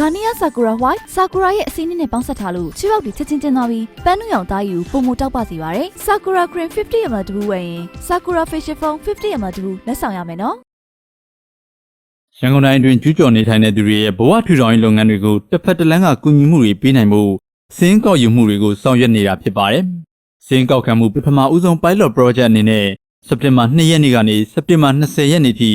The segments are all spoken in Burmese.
ဂါနီယာဆာကူရာဝိုင်ဆာကူရာရဲ့အစင်းနဲ့ပေါင်းဆက်ထားလို့ချီပေါက်တွေချက်ချင်းချင်းသွားပြီးပန်းနုရောင်သားယူပုံမတောက်ပစေပါတယ်ဆာကူရာခရင်50 ml တဘူးဝယ်ရင်ဆာကူရာ facial foam 50 ml တဘူးလက်ဆောင်ရမယ်နော်ရန်ကုန်တိုင်းအတွင်းကျူးကျော်နေထိုင်တဲ့သူတွေရဲ့ဘဝထူထောင်ရေးလုပ်ငန်းတွေကိုတစ်ဖက်တစ်လမ်းကကူညီမှုတွေပေးနိုင်မှုစင်းကောက်ယူမှုတွေကိုဆောင်ရွက်နေတာဖြစ်ပါတယ်။စင်းကောက်ခံမှုပထမဦးဆုံး pilot project အနေနဲ့စက်တင်ဘာ2ရက်နေ့ကနေစက်တင်ဘာ20ရက်နေ့ထိ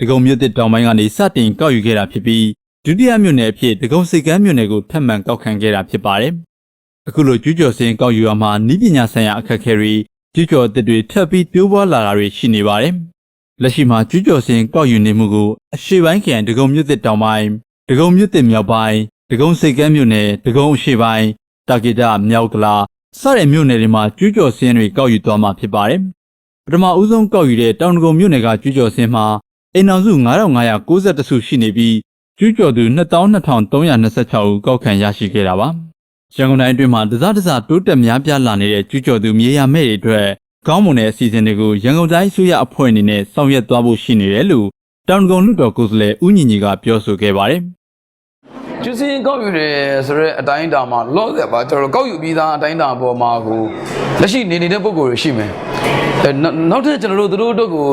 ဒဂုံမြို့တစ်တောင်ပိုင်းကနေစတင်ကောက်ယူခဲ့တာဖြစ်ပြီး ဒုတိယမြို့နယ်အဖြစ်ဒဂုံစိတ်ကမ်းမြို့နယ်ကိုထပ်မံကောက်ခံခဲ့တာဖြစ်ပါတယ်။အခုလိုကျူးကျော်စင်းကောက်ယူရမှာဤပညာဆိုင်ရာအခက်အခဲတွေကျူးကျော်အသစ်တွေထပ်ပြီးတိုးပွားလာတာတွေရှိနေပါတယ်။လက်ရှိမှာကျူးကျော်စင်ကောက်ယူနေမှုကိုအရှိပိုင်းခရိုင်ဒဂုံမြို့သစ်တောင်ပိုင်းဒဂုံမြို့သစ်မြောက်ပိုင်းဒဂုံစိတ်ကမ်းမြို့နယ်ဒဂုံအရှိပိုင်းတာဂီတာမြောက်ကလာစတဲ့မြို့နယ်တွေမှာကျူးကျော်စင်တွေကောက်ယူသွားမှာဖြစ်ပါတယ်။ပထမဦးဆုံးကောက်ယူတဲ့တောင်ဒဂုံမြို့နယ်ကကျူးကျော်စင်မှာအိမ်အောင်စု9590စုရှိနေပြီး ကျူးကျော်သူ22,326ဦးကောက်ခံရရှိခဲ့တာပါ။ရန်ကုန်တိုင်းအတွင်းမှာတစားတစားတိုးတက်များပြားလာနေတဲ့ကျူးကျော်သူမြေယာမဲ့တွေအတွက်ကောင်းမွန်တဲ့အစီအစဉ်တွေကိုရန်ကုန်တိုင်းအစိုးရအဖွဲ့အနေနဲ့ဆောင်ရွက်သွားဖို့ရှိနေတယ်လို့တောင်ကုန်းလွှတ်တော်ကိုယ်စားလှယ်ဦးညီညီကပြောဆိုခဲ့ပါတယ်ကျူးစင်းကောက်ယူတယ်ဆိုတော့အတိုင်းအတာမှာလော့ဆက်ပါကျွန်တော်တို့ကောက်ယူပြီးသားအတိုင်းအတာပေါ်မှာကိုလက်ရှိနေနေတဲ့ပုံကိုယ်တွေရှိမယ်အဲနောက်နောက်ထပ်ကျွန်တော်တို့သူတို့တို့ကို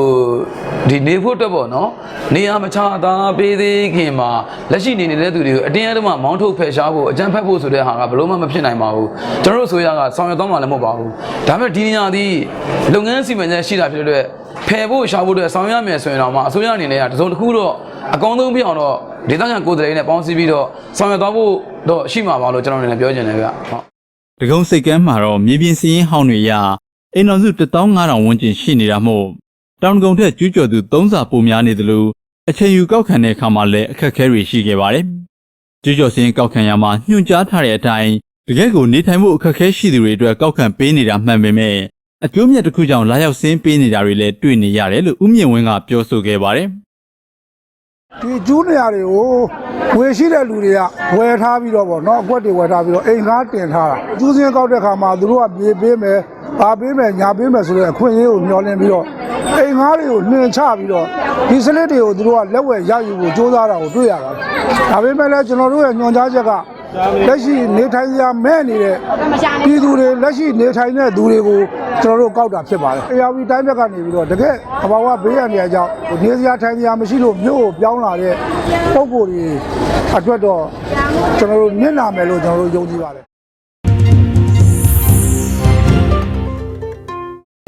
ဒီနေဖို့အတွက်ပေါ့နော်နေရာမချတာပေးသေးခင်မှာလက်ရှိနေနေတဲ့သူတွေကိုအတင်းအဓမ္မမောင်းထုတ်ဖယ်ရှားဖို့အကြမ်းဖက်ဖို့ဆိုတဲ့ဟာကဘယ်လို့မှမဖြစ်နိုင်ပါဘူးကျွန်တော်တို့အစိုးရကဆောင်ရွက်သွားမှာလည်းမဟုတ်ပါဘူးဒါပေမဲ့ဒီနေရာဒီလုပ်ငန်းစီမံချက်ရှိတာဖြစ်တဲ့အတွက်ဖယ်ဖို့ရှာဖို့အတွက်ဆောင်ရွက်မယ်ဆိုရင်တော့မှအစိုးရအနေနဲ့ကတစုံတစ်ခုတော့အကောင်းဆုံးပြအောင်တော့ဒေသခံကိုယ်စားလှယ်နဲ့ပေါင်းစည်းပြီးတော့ဆောင်ရွက်သွားဖို့တော့ရှိမှာပါလို့ကျွန်တော်အနေနဲ့ပြောချင်တယ်ဗျဟုတ်။ဒဂုံစိတ်ကမ်းမှာတော့မြေပြင်စီးရင်ဟောင်းတွေရအိမ်တော်စု15000ဝန်းကျင်ရှိနေတာမို့ တောင်ကုန်းထက်ကျူးကျော်သူ3စာပိုများနေသလိုအချိန်ယူကောက်ခံတဲ့အခါမှာလည်းအခက်အခဲတွေရှိခဲ့ပါတယ်။ကျူးကျော်စင်းကောက်ခံရမှာညွှန်ကြားထားတဲ့အတိုင်းတကယ့်ကိုနေထိုင်မှုအခက်အခဲရှိသူတွေအတွက်ကောက်ခံပေးနေတာမှန်ပေမဲ့အကျိုးမြတ်တစ်ခုကြောင့်လာရောက်စင်းပေးနေတာတွေလည်းတွေ့နေရတယ်လို့ဦးမြင့်ဝင်းကပြောဆိုခဲ့ပါတယ်။ဒီကျူးနေရာတွေကိုဝယ်ရှိတဲ့လူတွေကဝယ်ထားပြီးတော့ဗောနော်အကွက်တွေဝယ်ထားပြီးတော့အိမ်ကားတင်ထားတာကျူးစင်းကောက်တဲ့ခါမှာသူတို့ကပြေးပေးမယ်ပါပေးမယ်ညာပေးမယ်ဆိုတဲ့အခွင့်အရေးကိုမျှော်လင့်ပြီးတော့ အိမ်ကားတွေကိုနှင်ချပြီးတော့ဒီစလစ်တွေကိုသူတို့ကလက်ဝယ်ရယူဖို့ကြိုးစားတာကိုတွေ့ရတာဒါပေမဲ့လည်းကျွန်တော်တို့ရဲ့ညွှန်ကြားချက်ကလက်ရှိနေထိုင်စရာမဲ့နေတဲ့ပြည်သူတွေလက်ရှိနေထိုင်တဲ့သူတွေကိုကျွန်တော်တို့ကောက်တာဖြစ်ပါတယ်။အေယာဝီတိုင်းဘက်ကနေပြီးတော့တကယ်အဘာဝဘေးရန်တွေအကြောင်းနေစရာထိုင်စရာမရှိလို့မြို့ကိုပြောင်းလာတဲ့ပုံကိုယ်တွေအတွက်တော့ကျွန်တော်တို့နစ်နာမယ်လို့ကျွန်တော်တို့ယုံကြည်ပါတယ်